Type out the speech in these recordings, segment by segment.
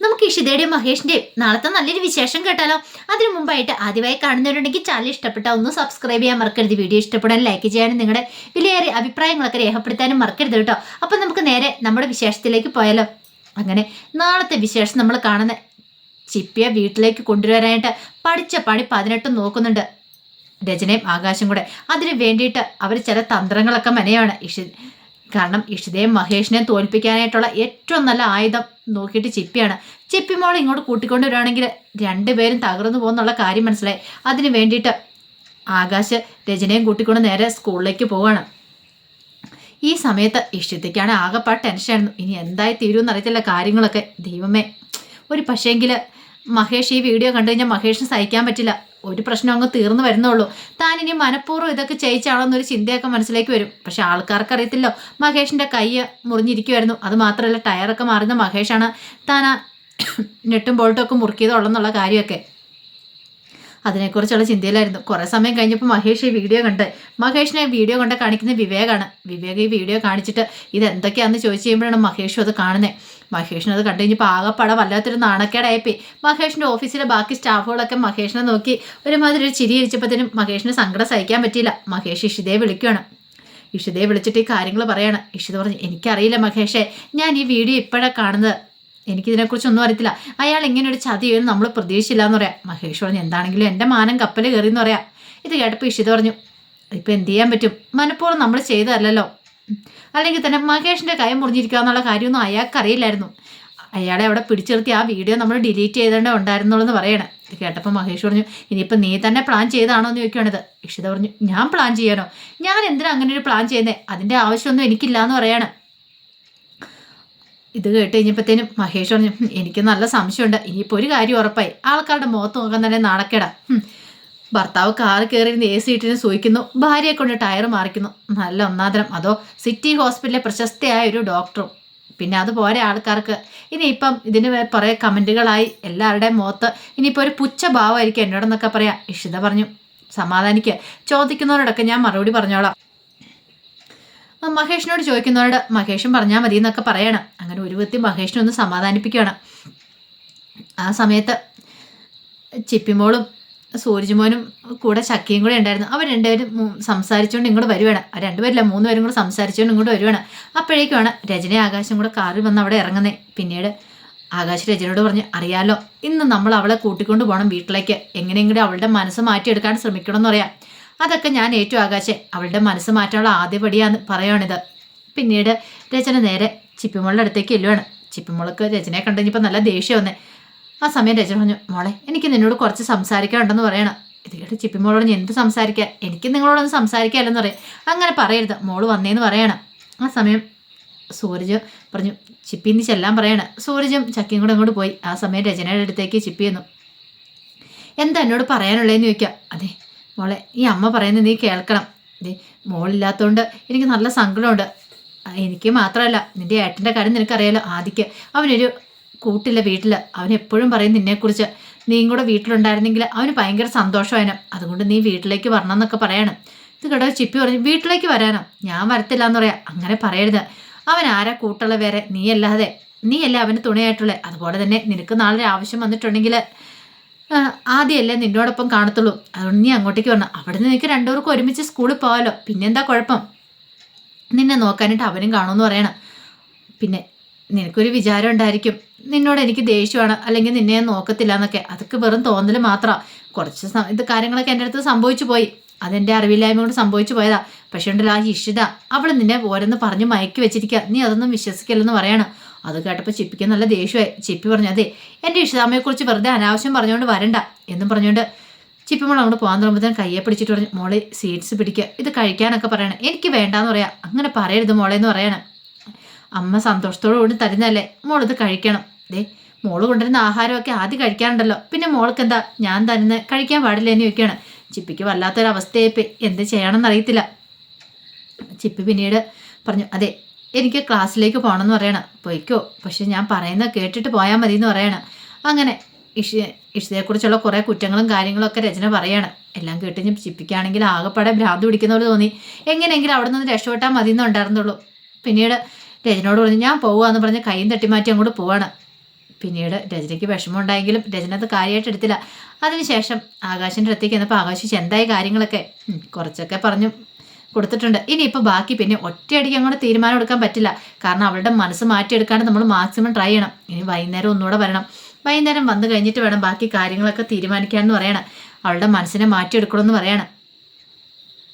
നമുക്ക് ഇഷിതയുടെയും മഹേഷിന്റെയും നാളത്തെ നല്ലൊരു വിശേഷം കേട്ടാലോ? അതിനു മുമ്പായിട്ട് ആദ്യമായി കാണുന്നവരുണ്ടെങ്കിൽ ചാനൽ ഇഷ്ടപ്പെട്ട ഒന്ന് സബ്സ്ക്രൈബ് ചെയ്യാൻ മറക്കരുത്. വീഡിയോ ഇഷ്ടപ്പെടാൻ ലൈക്ക് ചെയ്യാനും നിങ്ങളുടെ വിലയേറിയ അഭിപ്രായങ്ങളൊക്കെ രേഖപ്പെടുത്താനും മറക്കരുത് കേട്ടോ. അപ്പം നമുക്ക് നേരെ നമ്മുടെ വിശേഷത്തിലേക്ക് പോയാലോ? അങ്ങനെ നാളത്തെ വിശേഷം നമ്മൾ കാണുന്ന ചിപ്പിയെ വീട്ടിലേക്ക് കൊണ്ടുവരാനായിട്ട് പഠിച്ച പണി പതിനെട്ടും നോക്കുന്നുണ്ട്. രചനയും ആകാശം കൂടെ. അതിന് വേണ്ടിയിട്ട് അവർ ചില തന്ത്രങ്ങളൊക്കെ മനയാണ്. ഇഷി കാരണം ഇഷിതയും മഹേഷിനെ തോൽപ്പിക്കാനായിട്ടുള്ള ഏറ്റവും നല്ല ആയുധം നോക്കിയിട്ട് ചിപ്പിയാണ്. ചിപ്പി മോൾ ഇങ്ങോട്ട് കൂട്ടിക്കൊണ്ടുവരികയാണെങ്കിൽ രണ്ടുപേരും തകർന്നു പോകുന്നുള്ള കാര്യം മനസ്സിലായി. അതിന് വേണ്ടിയിട്ട് ആകാശ് രചനയും കൂട്ടിക്കൊണ്ട് നേരെ സ്കൂളിലേക്ക് പോവാണ് ഈ സമയത്ത് ഇഷ്ടത്തേക്കാണ് ആകെപ്പാട് ടെൻഷനായിരുന്നു ഇനി എന്തായി തീരുമെന്ന് അറിയത്തില്ല കാര്യങ്ങളൊക്കെ. ദൈവമേ. ഒരു പക്ഷേങ്കിൽ മഹേഷ് ഈ വീഡിയോ കണ്ടു കഴിഞ്ഞാൽ മഹേഷിന് സഹിക്കാൻ പറ്റില്ല. ഒരു പ്രശ്നം അങ്ങ് തീർന്നു വരുന്നുള്ളൂ. താൻ ഇനി മനഃപൂർവം ഇതൊക്കെ ചെയ്യിച്ചാണോ എന്നൊരു ചിന്തയൊക്കെ മനസ്സിലേക്ക് വരും. പക്ഷെ ആൾക്കാർക്ക് അറിയത്തില്ലോ മഹേഷിന്റെ കൈ മുറിഞ്ഞിരിക്കുമായിരുന്നു അത് മാത്രമല്ല ടയറൊക്കെ മാറുന്ന മഹേഷാണ് താൻ ആ നെട്ടും ബോൾട്ടും ഒക്കെ മുറുക്കിയതുള്ളെന്നുള്ള കാര്യമൊക്കെ. അതിനെക്കുറിച്ചുള്ള ചിന്തയിലായിരുന്നു. കുറേ സമയം കഴിഞ്ഞപ്പോൾ മഹേഷ് ഈ വീഡിയോ കണ്ട്. മഹേഷിനെ വീഡിയോ കണ്ട് കാണിക്കുന്ന വിവേകാണ്. വിവേക് ഈ വീഡിയോ കാണിച്ചിട്ട് ഇത് എന്തൊക്കെയാണെന്ന് ചോദിച്ചു കഴിയുമ്പോഴാണ് മഹേഷും അത് കാണുന്നത് മഹേഷിനത് കണ്ടു കഴിഞ്ഞപ്പോൾ ആകെപ്പട വല്ലാത്തൊരു നാണക്കേടായിപ്പോയി. മഹേഷിന്റെ ഓഫീസിലെ ബാക്കി സ്റ്റാഫുകളൊക്കെ മഹേഷിനെ നോക്കി ഒരുമാതിരി ഒരു ചിരി ഇരിച്ചപ്പോഴത്തേനും മഹേഷിന് സങ്കടം സഹിക്കാൻ പറ്റിയില്ല. മഹേഷ് ഇഷിതയെ വിളിക്കുകയാണ് ഇഷിതയെ വിളിച്ചിട്ട് ഈ കാര്യങ്ങൾ പറയാണ്. ഇഷിത പറഞ്ഞു എനിക്കറിയില്ല മഹേഷേ ഞാൻ ഈ വീഡിയോ ഇപ്പോഴാണ് കാണുന്നത്. എനിക്കിതിനെക്കുറിച്ചൊന്നും അറിയത്തില്ല. അയാൾ ഇങ്ങനെ ഒരു ചതി നമ്മൾ പ്രതീക്ഷിച്ചില്ല എന്ന് പറയാം. മഹേഷ് പറഞ്ഞു എന്താണെങ്കിലും എന്റെ മാനം കപ്പൽ കയറി എന്ന് പറയാം. ഇത് കേട്ടപ്പോൾ ഇഷിത പറഞ്ഞു ഇപ്പം എന്ത് ചെയ്യാൻ പറ്റും? മനഃപൂർവം നമ്മൾ ചെയ്തതല്ലല്ലോ. അല്ലെങ്കിൽ തന്നെ മഹേഷിന്റെ കൈ മുറിഞ്ഞിരിക്കുക എന്നുള്ള കാര്യമൊന്നും അയാൾക്കറിയില്ലായിരുന്നു അയാളെ അവിടെ പിടിച്ചിർത്തി ആ വീഡിയോ നമ്മൾ ഡിലീറ്റ് ചെയ്തേണ്ട ഉണ്ടായിരുന്നുള്ളൂ എന്ന് പറയണേ. ഇത് കേട്ടപ്പോൾ മഹേഷ് പറഞ്ഞു ഇനിയിപ്പോൾ നീ തന്നെ പ്ലാൻ ചെയ്താണോ? എന്ന് ചോദിക്കുകയാണിത് ഇഷിത പറഞ്ഞു ഞാൻ പ്ലാൻ ചെയ്യാനോ? ഞാൻ എന്തിനാ അങ്ങനെ ഒരു പ്ലാൻ ചെയ്യുന്നത് അതിന്റെ ആവശ്യമൊന്നും എനിക്കില്ല എന്ന് പറയാണ്. ഇത് കേട്ട് കഴിഞ്ഞപ്പോഴത്തേനും മഹേഷ് പറഞ്ഞു എനിക്ക് നല്ല സംശയമുണ്ട്. ഇനിയിപ്പോൾ ഒരു കാര്യം ഉറപ്പായി. ആൾക്കാരുടെ മുഖത്ത് നോക്കാൻ തന്നെ നാണക്കേടാ. ഭർത്താവ് കാർ കയറിയിരുന്ന് എ സി ഇട്ടിന് സൂയിക്കുന്നു. ഭാര്യയെ കൊണ്ട് ടയർ മാറിക്കുന്നു. നല്ല ഒന്നാന്തരം. അതോ സിറ്റി ഹോസ്പിറ്റലിലെ പ്രശസ്തയായ ഒരു ഡോക്ടറും. പിന്നെ അത് പോരെ ആൾക്കാർക്ക്. ഇനിയിപ്പം ഇതിന് കുറേ കമന്റുകളായി എല്ലാവരുടെയും മുഖത്ത് ഇനിയിപ്പോൾ ഒരു പുച്ഛഭാവമായിരിക്കും എന്നോടെന്നൊക്കെ പറയാം. ഇഷിത പറഞ്ഞു. സമാധാനിക്കുക ചോദിക്കുന്നവരോടൊക്കെ ഞാൻ മറുപടി പറഞ്ഞോളാം. മഹേഷിനോട് ചോദിക്കുന്നവരോട് മഹേഷും പറഞ്ഞാൽ മതി എന്നൊക്കെ പറയണം. അങ്ങനെ ഒരു വ്യക്തി മഹേഷിനെ ഒന്ന് സമാധാനിപ്പിക്കുകയാണ്. ആ സമയത്ത് ചിപ്പിമോളും സൂരജ്മോനും കൂടെ ചക്കിയും കൂടെ ഉണ്ടായിരുന്നു. അവർ രണ്ടുപേരും സംസാരിച്ചുകൊണ്ട് ഇങ്ങോട്ട് വരുവാണ്. ആ രണ്ടുപേരില്ല മൂന്ന് പേരും കൂടെ സംസാരിച്ചുകൊണ്ട് ഇങ്ങോട്ട് വരുവാണ്. അപ്പോഴേക്കുമാണ് രചന ആകാശം കൂടെ കാറിൽ വന്ന് അവിടെ ഇറങ്ങുന്നത് പിന്നീട് ആകാശ് രചനയോട് പറഞ്ഞ് അറിയാലോ ഇന്ന് നമ്മൾ അവളെ കൂട്ടിക്കൊണ്ട് പോകണം വീട്ടിലേക്ക്. എങ്ങനെയെങ്കിലും അവളുടെ മനസ്സ് മാറ്റിയെടുക്കാൻ ശ്രമിക്കണം എന്ന് പറയാം. അതൊക്കെ ഞാൻ ഏറ്റു ആകാശെ. അവളുടെ മനസ്സ് മാറ്റാനുള്ള ആദ്യപടിയാന്ന് പറയുവാണിത് പിന്നീട് രചന നേരെ ചിപ്പിമോളുടെ അടുത്തേക്ക് ചെല്ലുവാണ്. ചിപ്പിമോൾക്ക് രചനയെ കണ്ടുകഴിഞ്ഞപ്പോൾ നല്ല ദേഷ്യം വന്നേ. ആ സമയം രചന പറഞ്ഞു മോളെ എനിക്ക് നിന്നോട് കുറച്ച് സംസാരിക്കാനുണ്ടെന്ന് പറയണം. ഇത് കേട്ട് ചിപ്പിമോളോട് ഞാൻ എന്ത് സംസാരിക്കാൻ എനിക്ക് നിങ്ങളോടൊന്നും സംസാരിക്കാമല്ലെന്ന് പറയാം. അങ്ങനെ പറയരുത് മോൾ വന്നേന്ന് പറയണം. ആ സമയം സൂരജ് പറഞ്ഞു ചിപ്പിന്ന് ചെല്ലാൻ പറയണം. സൂരജും ചക്കിയും കൂടെ അങ്ങോട്ട് പോയി. ആ സമയം രചനയുടെ അടുത്തേക്ക് ചിപ്പി എന്നു എന്താ എന്നോട് പറയാനുള്ളതെന്ന് ചോദിക്കാം? അതെ മോളെ ഈ അമ്മ പറയുന്നത് നീ കേൾക്കണം. ദേ മോളില്ലാത്തതുകൊണ്ട് എനിക്ക് നല്ല സങ്കടമുണ്ട്. എനിക്ക് മാത്രമല്ല നിന്റെ ഏട്ടന്റെ കാര്യം നിനക്കറിയാലോ ആദിക്ക്. അവനൊരു കൂട്ടില്ല വീട്ടിൽ അവൻ എപ്പോഴും പറയും നിന്നെക്കുറിച്ച്. നീയും കൂടെ വീട്ടിലുണ്ടായിരുന്നെങ്കിൽ അവന് ഭയങ്കര സന്തോഷമായനും. അതുകൊണ്ട് നീ വീട്ടിലേക്ക് വരണം എന്നൊക്കെ പറയണം. ഇത് കേട്ടോ ചിപ്പി പറഞ്ഞു വീട്ടിലേക്ക് വരാനോ? ഞാൻ വരത്തില്ല എന്ന് പറയാം. അങ്ങനെ പറയരുത്. അവൻ ആരാ കൂട്ടുള്ള വേറെ? നീ അല്ലാതെ നീ അല്ലേ അവന് തുണയായിട്ടുള്ളത് അതുപോലെ തന്നെ നിനക്ക് നാളെ ആവശ്യം വന്നിട്ടുണ്ടെങ്കിൽ ആദ്യമല്ലേ നിന്നോടൊപ്പം കാണത്തുള്ളൂ. അതുകൊണ്ട് നീ അങ്ങോട്ടേക്ക് വരണം. അവിടെ നിന്ന് നിനക്ക് രണ്ടുപേർക്കും ഒരുമിച്ച് സ്കൂളിൽ പോകാമല്ലോ. പിന്നെന്താ കുഴപ്പം? നിന്നെ നോക്കാനായിട്ട് അവനും കാണുമെന്ന് പറയണം. പിന്നെ നിനക്കൊരു വിചാരം ഉണ്ടായിരിക്കും. നിന്നോട് എനിക്ക് ദേഷ്യമാണ്. അല്ലെങ്കിൽ നിന്നെ ഞാൻ നോക്കത്തില്ല എന്നൊക്കെ. അതൊക്കെ വെറും തോന്നൽ മാത്രമാണ് കുറച്ച് ഇത് കാര്യങ്ങളൊക്കെ എന്റെ അടുത്ത് സംഭവിച്ചു പോയി. അതെന്റെ അറിവില്ലായ്മ കൊണ്ട് സംഭവിച്ചു പോയതാ. പക്ഷേ ഉണ്ടല്ലോ ആ ഇഷിത അവൾ നിന്നെ ഓരോന്ന് പറഞ്ഞ് മയക്കി വെച്ചിരിക്കുക നീ അതൊന്നും വിശ്വസിക്കില്ലെന്ന് പറയണം. അത് കേട്ടപ്പോൾ ചിപ്പിക്ക് നല്ല ദേഷ്യമായി. ചിപ്പി പറഞ്ഞു അതെ എന്റെ ഇഷിതാമ്മയെക്കുറിച്ച് വെറുതെ അനാവശ്യം പറഞ്ഞുകൊണ്ട് വരണ്ട. എന്നും പറഞ്ഞുകൊണ്ട് ചിപ്പി ചിപ്പിമോൾ അങ്ങോട്ട് പോകാൻ തുടങ്ങുമ്പോൾ കയ്യെ പിടിച്ചിട്ട് പറഞ്ഞു മോളെ സീഡ്സ് പിടിക്കുക ഇത് കഴിക്കാനൊക്കെ പറയണം. എനിക്ക് വേണ്ടാന്ന് പറയാം. അങ്ങനെ പറയരുത് മോളെ എന്ന് പറയണം. അമ്മ സന്തോഷത്തോടു കൂടി തരുന്നതല്ലേ? മോളിത് കഴിക്കണം. ദേ മോൾ കൊണ്ടുവരുന്ന ആഹാരമൊക്കെ ആദ്യം കഴിക്കാറുണ്ടല്ലോ. പിന്നെ മോൾക്ക് എന്താ ഞാൻ തരുന്ന കഴിക്കാൻ പാടില്ല എന്ന് ചോദിക്കുകയാണ്. ചിപ്പിക്ക് വല്ലാത്തൊരവസ്ഥയായിപ്പോയി എന്ത് ചെയ്യണമെന്ന് അറിയത്തില്ല. ചിപ്പി പിന്നീട് പറഞ്ഞു അതെ എനിക്ക് ക്ലാസ്സിലേക്ക് പോകണമെന്ന് പറയണം. പോയിക്കോ. പക്ഷെ ഞാൻ പറയുന്നത് കേട്ടിട്ട് പോയാൽ മതി എന്ന് പറയണം. അങ്ങനെ ഇഷ ഇഷിതയെക്കുറിച്ചുള്ള കുറേ കുറ്റങ്ങളും കാര്യങ്ങളും ഒക്കെ രചന പറയാണ്. എല്ലാം കേട്ട് ഞാൻ ചിപ്പിക്കാണെങ്കിൽ ആകെപ്പാടെ ഭ്രാന്ത് പിടിക്കുന്ന പോലെ തോന്നി. എങ്ങനെയെങ്കിലും അവിടെ നിന്ന് രക്ഷപ്പെട്ടാൽ മതി എന്നുണ്ടായിരുന്നുള്ളൂ പിന്നീട് രചനോട് പറഞ്ഞു ഞാൻ പോവാന്ന് പറഞ്ഞ് കൈയും തട്ടിമാറ്റി അങ്ങോട്ട് പോവാണ്. പിന്നീട് രജനിക്ക് വിഷമം ഉണ്ടായെങ്കിലും രജന അത് കാര്യമായിട്ട് എടുത്തില്ല. അതിനുശേഷം ആകാശിന്റെ അടുത്തേക്ക് എന്നപ്പോൾ ആകാശിച്ച് എന്തായി കാര്യങ്ങളൊക്കെ? കുറച്ചൊക്കെ പറഞ്ഞു കൊടുത്തിട്ടുണ്ട്. ഇനിയിപ്പോൾ ബാക്കി പിന്നെ ഒറ്റയടിക്ക് അങ്ങോട്ട് തീരുമാനം എടുക്കാൻ പറ്റില്ല. കാരണം അവളുടെ മനസ്സ് മാറ്റിയെടുക്കാണ്ട് നമ്മൾ മാക്സിമം ട്രൈ ചെയ്യണം. ഇനി വൈകുന്നേരം ഒന്നുകൂടെ വരണം. വൈകുന്നേരം വന്നു കഴിഞ്ഞിട്ട് വേണം ബാക്കി കാര്യങ്ങളൊക്കെ തീരുമാനിക്കാമെന്ന് പറയണം. അവളുടെ മനസ്സിനെ മാറ്റിയെടുക്കണമെന്ന് പറയണം.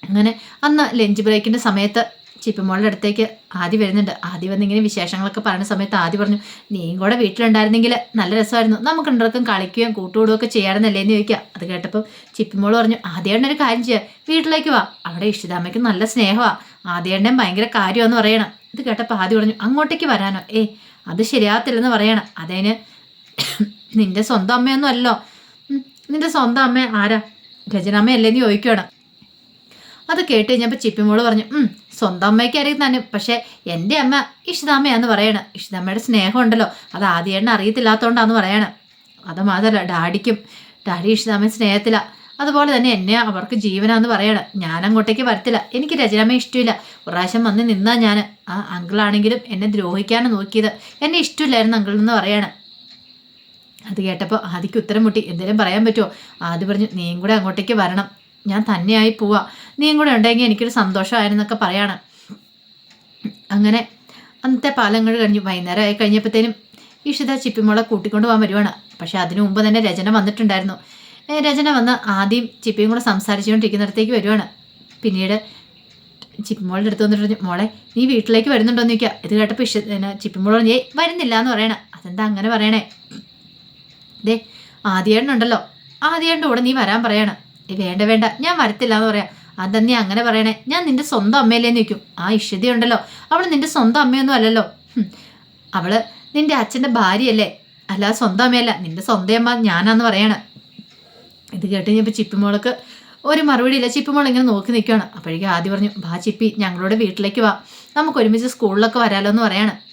അങ്ങനെ അന്ന് ലഞ്ച് ബ്രേക്കിന്റെ സമയത്ത് ചിപ്പിമോളുടെ അടുത്തേക്ക് ആദ്യ വരുന്നുണ്ട്. ആദ്യ വന്നിങ്ങനെ വിശേഷങ്ങളൊക്കെ പറഞ്ഞ സമയത്ത് ആദ്യ പറഞ്ഞു നീയും കൂടെ വീട്ടിലുണ്ടായിരുന്നെങ്കിൽ നല്ല രസമായിരുന്നു. നമുക്ക് രണ്ടുപേർക്കും കളിക്കുകയും കൂട്ടുകൂടുകയൊക്കെ ചെയ്യാറുന്നല്ലേ എന്ന് ചോദിക്കുക അത് കേട്ടപ്പോൾ ചിപ്പിമോൾ പറഞ്ഞു ആദ്യേണ്ണൊരു കാര്യം ചെയ്യുക വീട്ടിലേക്ക് വാ. അവിടെ ഇഷിതാമ്മയ്ക്ക് നല്ല സ്നേഹമാണ് ആദ്യേണ്ണയും ഭയങ്കര കാര്യമാണെന്ന് പറയണം. ഇത് കേട്ടപ്പോൾ ആദ്യം പറഞ്ഞു അങ്ങോട്ടേക്ക് വരാനോ? ഏ അത് ശരിയാകത്തില്ലെന്ന് പറയണം. അതേന് നിന്റെ സ്വന്തം അമ്മയൊന്നും അല്ലോ നിന്റെ സ്വന്തം അമ്മ ആരാ? രചനാമ്മയല്ലേ എന്ന് ചോദിക്കുകയാണ് അത് കേട്ട് കഴിഞ്ഞപ്പോൾ ചിപ്പിമോൾ പറഞ്ഞു സ്വന്തം അമ്മയ്ക്കായിരിക്കും തന്നെ. പക്ഷേ എന്റെ അമ്മ ഇഷിതാമ്മയാന്ന് പറയണം. ഇഷിതാമ്മയുടെ സ്നേഹം ഉണ്ടല്ലോ അത് ആദ്യേണ്ണ അറിയത്തില്ലാത്തതുകൊണ്ടാന്ന് പറയണം. അത് മാത്രമല്ല ഡാഡിക്കും ഡാഡി ഇഷിതാമ്മ സ്നേഹത്തില. അതുപോലെ തന്നെ എന്നെ അവർക്ക് ജീവനാന്ന് പറയണം. ഞാൻ അങ്ങോട്ടേക്ക് വരത്തില്ല. എനിക്ക് രചനാമ്മ ഇഷ്ടമില്ല. പ്രാവശ്യം വന്ന് നിന്നാ ഞാൻ ആ അങ്കിളാണെങ്കിലും എന്നെ ദ്രോഹിക്കാണ് നോക്കിയത്. എന്നെ ഇഷ്ടമില്ലായിരുന്നു അങ്കിൾ എന്ന് പറയണം. അത് കേട്ടപ്പോൾ ആദിക്ക് ഉത്തരം മുട്ടി. എന്തെങ്കിലും പറയാൻ പറ്റുമോ ആദ്യം പറഞ്ഞു നീയും കൂടെ അങ്ങോട്ടേക്ക് വരണം. ഞാൻ തന്നെയായി പോവാ. നീയും കൂടെ ഉണ്ടെങ്കിൽ എനിക്കൊരു സന്തോഷമായിരുന്നൊക്കെ പറയാണ്. അങ്ങനെ അന്നത്തെ പാലങ്ങൾ കഴിഞ്ഞു വൈകുന്നേരം ആയി കഴിഞ്ഞപ്പോഴത്തേനും ഇഷിത ചിപ്പിമോളെ കൂട്ടിക്കൊണ്ട് പോകാൻ വരുവാണ്. പക്ഷെ അതിനു മുമ്പ് തന്നെ രചന വന്നിട്ടുണ്ടായിരുന്നു. രചന വന്ന് ആദ്യം ചിപ്പിയും കൂടെ സംസാരിച്ചുകൊണ്ടിരിക്കുന്നിടത്തേക്ക് വരുവാണ്. പിന്നീട് ചിപ്പിമോളുടെ അടുത്ത് വന്നിട്ട് പറഞ്ഞു മോളെ നീ വീട്ടിലേക്ക് വരുന്നുണ്ടോന്ന് ചോദിക്കുക ഇത് കേട്ടപ്പോൾ ഇഷ ചിപ്പിമോൾ പറഞ്ഞു ഏയ് വരുന്നില്ല എന്ന് പറയണേ. അതെന്താ അങ്ങനെ പറയണേ? ദേ ആദ്യേണ്ണുണ്ടല്ലോ ആദ്യേണ്ണ കൂടെ നീ വരാൻ പറയണം. വേണ്ട വേണ്ട. ഞാൻ വരത്തില്ല എന്ന് പറയാം. അതന്നെ അങ്ങനെ പറയണേ. ഞാൻ നിന്റെ സ്വന്തം അമ്മയല്ലേ നിൽക്കും ആ ഇഷ്യതയുണ്ടല്ലോ അവൾ നിന്റെ സ്വന്തം അമ്മയൊന്നും അല്ലല്ലോ. അവൾ നിന്റെ അച്ഛന്റെ ഭാര്യയല്ലേ? അല്ല സ്വന്തം അമ്മയല്ല. നിന്റെ സ്വന്തം അമ്മ ഞാനാന്ന് പറയാണ്. ഇത് കേട്ട് കഴിഞ്ഞപ്പോൾ ചിപ്പിമോൾക്ക് ഒരു മറുപടി ഇല്ല. ചിപ്പിമോൾ ഇങ്ങനെ നോക്കി നിൽക്കുകയാണ് അപ്പോഴേക്കും ആദ്യം പറഞ്ഞു ബാ ചിപ്പി ഞങ്ങളുടെ വീട്ടിലേക്ക് വാ. നമുക്ക് ഒരുമിച്ച് സ്കൂളിലൊക്കെ വരാലോ എന്ന് പറയാണ്.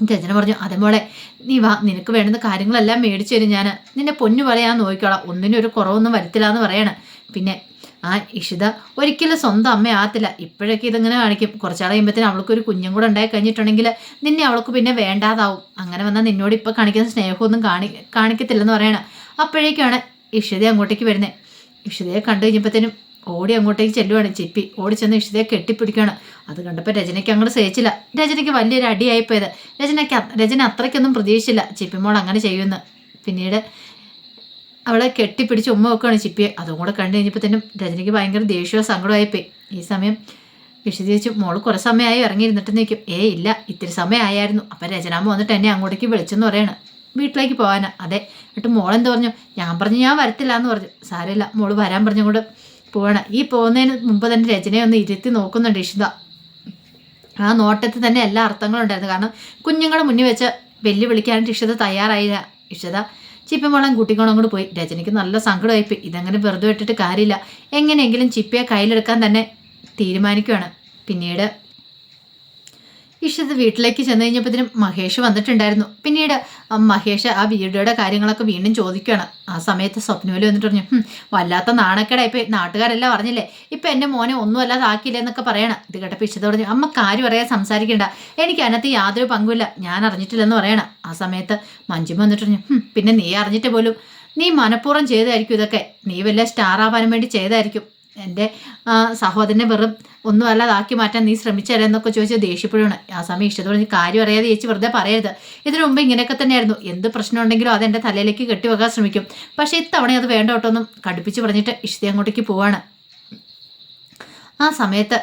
രചന പറഞ്ഞു അതെ മോളെ നീ വാ നിനക്ക് വേണ്ടുന്ന കാര്യങ്ങളെല്ലാം മേടിച്ചു തരും ഞാൻ നിന്നെ പൊന്നു പറയാൻ നോക്കിക്കോളാം. ഒന്നിനും ഒരു കുറവൊന്നും വരുത്തില്ല എന്ന് പറയണം. പിന്നെ ആ ഇഷിത ഒരിക്കലും സ്വന്തം അമ്മയാകത്തില്ല ഇപ്പോഴൊക്കെ ഇതിങ്ങനെ കാണിക്കും. കുറച്ചാൾ കഴിയുമ്പോഴത്തേനും അവൾക്കൊരു കുഞ്ഞും കൂടെ ഉണ്ടായി കഴിഞ്ഞിട്ടുണ്ടെങ്കിൽ നിന്നെ അവൾക്ക് പിന്നെ വേണ്ടാതാവും. അങ്ങനെ വന്നാൽ നിന്നോട് ഇപ്പോൾ കാണിക്കുന്ന സ്നേഹമൊന്നും കാണി കാണിക്കത്തില്ലെന്ന് പറയണം. അപ്പോഴേക്കാണ് ഇഷിത അങ്ങോട്ടേക്ക് വരുന്നത് ഇഷിതയെ കണ്ടു കഴിഞ്ഞപ്പോഴത്തേനും ഓടി അങ്ങോട്ടേക്ക് ചെല്ലുവാണ് ചിപ്പി. ഓടി ചെന്ന് ഇഷിതയെ കെട്ടിപ്പിടിക്കുകയാണ്. അത് കണ്ടപ്പോൾ രചനയ്ക്ക് അങ്ങോട്ട് സഹിച്ചില്ല. രചനയ്ക്ക് വലിയൊരു അടിയായിപ്പോയത് രചനയ്ക്ക് രചന അത്രയ്ക്കൊന്നും പ്രതീക്ഷിച്ചില്ല. ചിപ്പിമോൾ അങ്ങനെ ചെയ്യുമെന്ന്. പിന്നീട് അവളെ കെട്ടിപ്പിടിച്ച് ഉമ്മ വെക്കുകയാണ് ചിപ്പിയെ. അതും കൂടെ കണ്ടു കഴിഞ്ഞപ്പോൾ തന്നെ രജനിക്ക് ഭയങ്കര ദേഷ്യവും സങ്കടമായിപ്പോയി ഈ സമയം വിശദീകരിച്ചു മോൾ കുറേ സമയമായി ഇറങ്ങിയിരുന്നിട്ട് നിൽക്കും. ഏ ഇല്ല. ഇത്തിരി സമയമായിരുന്നു. അപ്പം രചനാമ്മ വന്നിട്ട് എന്നെ അങ്ങോട്ടേക്ക് വിളിച്ചെന്ന് പറയാണ്. വീട്ടിലേക്ക് പോകാനാ. അതെ. എന്നിട്ട് മോളെന്ത് പറഞ്ഞു? ഞാൻ പറഞ്ഞു ഞാൻ വരത്തില്ല എന്ന് പറഞ്ഞു. സാരമില്ല. മോൾ വരാൻ പറഞ്ഞുകൊണ്ട് പോവാണ്. ഈ പോകുന്നതിന് മുമ്പ് തന്നെ രചനയെ ഒന്ന് ഇരുത്തി നോക്കുന്നുണ്ട് ഇഷിത. ആ നോട്ടത്തിൽ തന്നെ എല്ലാ അർത്ഥങ്ങളും ഉണ്ടായിരുന്നു. കാരണം കുഞ്ഞുങ്ങളെ മുന്നിൽ വെച്ച് വെല്ലുവിളിക്കാനായിട്ട് ഇഷിത തയ്യാറായില്ല. ഇഷിത ചിപ്പിമോളം കുട്ടികളും അങ്ങോട്ട് പോയി. രചനയ്ക്ക് നല്ല സങ്കടമായിപ്പോയി. ഇതങ്ങനെ വെറുതെ ഇട്ടിട്ട് കാര്യമില്ല. എങ്ങനെയെങ്കിലും ചിപ്പിയെ കയ്യിലെടുക്കാൻ തന്നെ തീരുമാനിക്കുകയാണ് പിന്നീട് ഇഷിത വീട്ടിലേക്ക് ചെന്ന് കഴിഞ്ഞപ്പോഴത്തേനും മഹേഷ് വന്നിട്ടുണ്ടായിരുന്നു. പിന്നീട് മഹേഷ് ആ വീഡിയോയുടെ കാര്യങ്ങളൊക്കെ വീണ്ടും ചോദിക്കുകയാണ്. ആ സമയത്ത് സ്വപ്നവിൽ വന്നിട്ട് പറഞ്ഞു വല്ലാത്ത വല്ലാത്ത നാണക്കേടായിപ്പോയി നാട്ടുകാരെല്ലാം പറഞ്ഞില്ലേ ഇപ്പം എന്റെ മോനെ ഒന്നും അല്ലാതെ ആക്കിയില്ല എന്നൊക്കെ പറയണം. ഇത് കേട്ടപ്പോൾ ഇഷിത് പറഞ്ഞു അമ്മ കാര്യം പറയാൻ സംസാരിക്കണ്ട. എനിക്ക് അതിനകത്ത് യാതൊരു പങ്കുമില്ല. ഞാൻ അറിഞ്ഞിട്ടില്ലെന്ന് പറയണം. ആ സമയത്ത് മഞ്ജുമ വന്നിട്ട് പറഞ്ഞു പിന്നെ നീ അറിഞ്ഞിട്ട് പോലും നീ മനഃപൂർവം ചെയ്തായിരിക്കും ഇതൊക്കെ. നീ വല്ല സ്റ്റാർ ആവാനും വേണ്ടി ചെയ്തായിരിക്കും എന്റെ സഹോദരനെ വെറും ഒന്നും അല്ലാതാക്കി മാറ്റാൻ നീ ശ്രമിച്ചല്ലേ എന്നൊക്കെ ദേഷ്യപ്പെടുകയാണ് ആ സമയം ഇഷ്ടത്തോടെ നീ കാര്യം അറിയാതെ ചേച്ചി വെറുതെ പറയരുത്. ഇതിനു മുമ്പ് ഇങ്ങനെയൊക്കെ തന്നെയായിരുന്നു. എന്ത് പ്രശ്നം ഉണ്ടെങ്കിലും അത് എന്റെ തലയിലേക്ക് കെട്ടിവെക്കാൻ ശ്രമിക്കും. പക്ഷേ ഇത്തവണ അത് വേണ്ട കേട്ടൊന്നും കടുപ്പിച്ച് പറഞ്ഞിട്ട് ഇഷ്ടത്തെ അങ്ങോട്ടേക്ക് പോവാണ്. ആ സമയത്ത്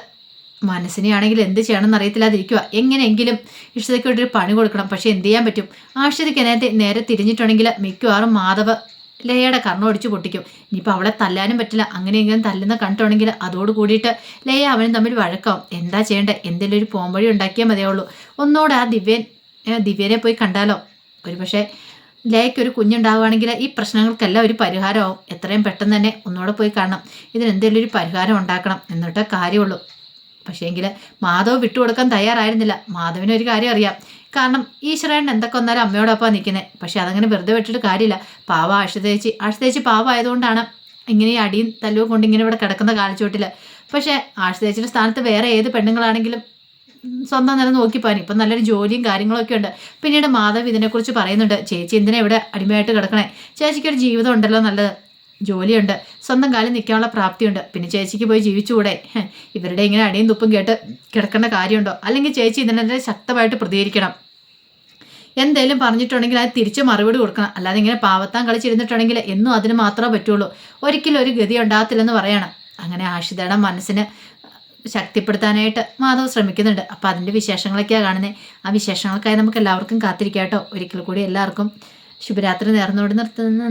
മനസ്സിനെയാണെങ്കിൽ എന്ത് ചെയ്യണമെന്ന് അറിയത്തില്ലാതിരിക്കുക എങ്ങനെയെങ്കിലും ഇഷ്ടതയ്ക്ക് ഒരു പണി കൊടുക്കണം. പക്ഷേ എന്ത് ചെയ്യാൻ പറ്റും? ആശ്വതിക്ക് നേരത്തെ നേരെ തിരിഞ്ഞിട്ടുണ്ടെങ്കിൽ മിക്കവാറും മാധവ് ലയയുടെ കർണം ഒടിച്ചു പൊട്ടിക്കും. ഇനിയിപ്പോൾ അവളെ തല്ലാനും പറ്റില്ല. അങ്ങനെയെങ്കിലും തല്ലുന്ന കണ്ടുണ്ടെങ്കിൽ അതോട് കൂടിയിട്ട് ലയ അവനും തമ്മിൽ വഴക്കാവും. എന്താ ചെയ്യേണ്ടത് എന്തെങ്കിലും ഒരു പോംവഴി ഉണ്ടാക്കിയാൽ മതിയുള്ളൂ ഒന്നുകൂടെ ആ ദിവ്യൻ ദിവ്യനെ പോയി കണ്ടാലോ? ഒരു പക്ഷേ ലയയ്ക്ക് ഒരു കുഞ്ഞുണ്ടാവുകയാണെങ്കിൽ ഈ പ്രശ്നങ്ങൾക്കെല്ലാം ഒരു പരിഹാരമാവും. എത്രയും പെട്ടെന്ന് തന്നെ ഒന്നുകൂടെ പോയി കാണണം. ഇതിനെന്തെങ്കിലും ഒരു പരിഹാരം ഉണ്ടാക്കണം എന്നിട്ടേ കാര്യമുള്ളൂ. പക്ഷേങ്കിൽ മാധവ് വിട്ടുകൊടുക്കാൻ തയ്യാറായിരുന്നില്ല. മാധവിന് ഒരു കാര്യം അറിയാം. കാരണം ഈശ്വരൻ എന്തൊക്കെ വന്നാലും അമ്മയോടൊപ്പം നിൽക്കുന്നത് പക്ഷെ അതങ്ങനെ വെറുതെ വെച്ചിട്ട് കാര്യമില്ല. പാവ ആഷിതേച്ചി ആഷിതേച്ചി പാവ ആയതുകൊണ്ടാണ് ഇങ്ങനെ അടിയും തല്ലുവും കൊണ്ട് ഇങ്ങനെ ഇവിടെ കിടക്കുന്ന കാലിച്ചോട്ടിൽ പക്ഷേ ആഷിതേച്ചിയുടെ സ്ഥാനത്ത് വേറെ ഏത് പെണ്ണുങ്ങളാണെങ്കിലും സ്വന്തം നില നോക്കിപ്പോൻ ഇപ്പം നല്ലൊരു ജോലിയും കാര്യങ്ങളൊക്കെ ഉണ്ട്. പിന്നീട് മാധവ് ഇതിനെക്കുറിച്ച് പറയുന്നുണ്ട്. ചേച്ചി എന്തിനാ ഇവിടെ അടിമയായിട്ട് കിടക്കണേ? ചേച്ചിക്കൊരു ജീവിതം ഉണ്ടല്ലോ നല്ലത്. ജോലിയുണ്ട്. സ്വന്തം കാലിൽ നിൽക്കാനുള്ള പ്രാപ്തിയുണ്ട്. പിന്നെ ചേച്ചിക്ക് പോയി ജീവിച്ചുകൂടെ? ഇവരുടെ ഇങ്ങനെ അടിയും തുപ്പും കേട്ട് കിടക്കേണ്ട കാര്യമുണ്ടോ? അല്ലെങ്കിൽ ചേച്ചി ഇതിനെതിരെ ശക്തമായിട്ട് പ്രതികരിക്കണം. എന്തെങ്കിലും പറഞ്ഞിട്ടുണ്ടെങ്കിൽ അത് തിരിച്ച് മറുപടി കൊടുക്കണം. അല്ലാതെ ഇങ്ങനെ പാവത്താൻ കളിച്ചിരുന്നിട്ടുണ്ടെങ്കിൽ എന്നും അതിന് മാത്രമേ പറ്റുള്ളൂ. ഒരിക്കലും ഒരു ഗതി ഉണ്ടാകത്തില്ലെന്ന് പറയണം. അങ്ങനെ ആഷിതയുടെ മനസ്സിന് ശക്തിപ്പെടുത്താനായിട്ട് മാധവ് ശ്രമിക്കുന്നുണ്ട്. അപ്പോൾ അതിന്റെ വിശേഷങ്ങളൊക്കെയാണ് കാണുന്നത് ആ വിശേഷങ്ങൾക്കായി നമുക്ക് എല്ലാവർക്കും കാത്തിരിക്കാം കേട്ടോ. ഒരിക്കൽ കൂടി എല്ലാവർക്കും ശുഭരാത്രി നേർന്നോട് നിർത്തുന്ന.